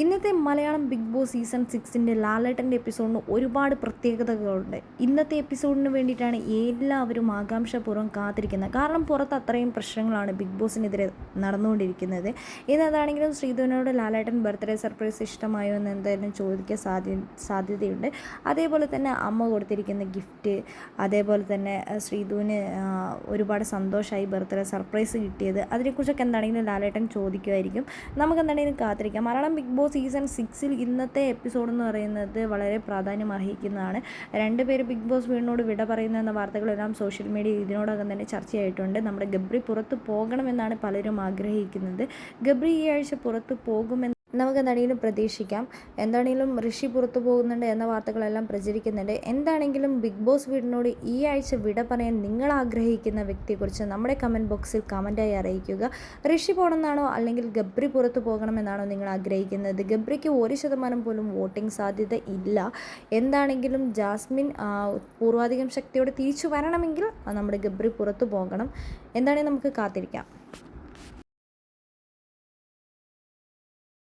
ഇന്നത്തെ Malayalam big Boss season സിക്സിന്റെ ലാലേട്ടന്റെ എപ്പിസോഡിന് ഒരുപാട് പ്രത്യേകതകളുണ്ട്. ഇന്നത്തെ എപ്പിസോഡിന് വേണ്ടിയിട്ടാണ് എല്ലാവരും ആകാംക്ഷപൂർവം കാത്തിരിക്കുന്നത്. കാരണം പുറത്ത് അത്രയും പ്രശ്നങ്ങളാണ് ബിഗ് ബോസിനെതിരെ നടന്നുകൊണ്ടിരിക്കുന്നത്. ഇന്നതാണെങ്കിലും ശ്രീധുവിനോട് ലാലേട്ടൻ ബർത്ത്ഡേ സർപ്രൈസ് ഇഷ്ടമായോ എന്ന് എന്തായാലും ചോദിക്കാൻ സാധ്യ സാധ്യതയുണ്ട്. അതേപോലെ തന്നെ അമ്മ കൊടുത്തിരിക്കുന്ന ഗിഫ്റ്റ് അതേപോലെ തന്നെ ശ്രീധുവിന് ഒരുപാട് സന്തോഷമായി ബർത്ത്ഡേ സർപ്രൈസ് കിട്ടിയത്. അതിനെക്കുറിച്ചൊക്കെ എന്താണെങ്കിലും ലാലേട്ടൻ ചോദിക്കുമായിരിക്കും. നമുക്ക് എന്താണെങ്കിലും കാത്തിരിക്കാം. മലയാളം ബിഗ് ബോസ് സീസൺ സിക്സിൽ ഇന്നത്തെ എപ്പിസോഡ് എന്ന് പറയുന്നത് വളരെ പ്രാധാന്യം അർഹിക്കുന്നതാണ്. രണ്ട് പേര് ബിഗ് ബോസ് വീടിനോട് വിട പറയുന്നു എന്ന വാർത്തകളെല്ലാം സോഷ്യൽ മീഡിയ ഇതിനോടകം തന്നെ ചർച്ചയായിട്ടുണ്ട്. നമ്മുടെ ഗബ്രി പുറത്ത് പോകണമെന്നാണ് പലരും ആഗ്രഹിക്കുന്നത്. ഗബ്രി ഈ ആഴ്ച പുറത്ത് പോകുമെന്ന് നമുക്ക് എന്താണെങ്കിലും പ്രതീക്ഷിക്കാം. എന്താണെങ്കിലും ഋഷി പുറത്തു പോകുന്നുണ്ട് എന്ന വാർത്തകളെല്ലാം പ്രചരിക്കുന്നുണ്ട്. എന്താണെങ്കിലും ബിഗ് ബോസ് വീടിനോട് ഈ ആഴ്ച വിട പറയാൻ നിങ്ങൾ ആഗ്രഹിക്കുന്ന വ്യക്തിയെക്കുറിച്ച് നമ്മുടെ കമന്റ് ബോക്സിൽ കമന്റായി അറിയിക്കുക. ഋഷി പോകണമെന്നാണോ അല്ലെങ്കിൽ ഗബ്രി പുറത്തു പോകണമെന്നാണോ നിങ്ങൾ ആഗ്രഹിക്കുന്നത്? ഗബ്രിക്ക് ഒരു ശതമാനം പോലും വോട്ടിംഗ് സാധ്യത ഇല്ല. എന്താണെങ്കിലും ജാസ്മിൻ പൂർവാധികം ശക്തിയോടെ തിരിച്ചു വരണമെങ്കിൽ നമ്മുടെ ഗബ്രി പുറത്തു പോകണം. എന്താണെങ്കിൽ നമുക്ക് കാത്തിരിക്കാം.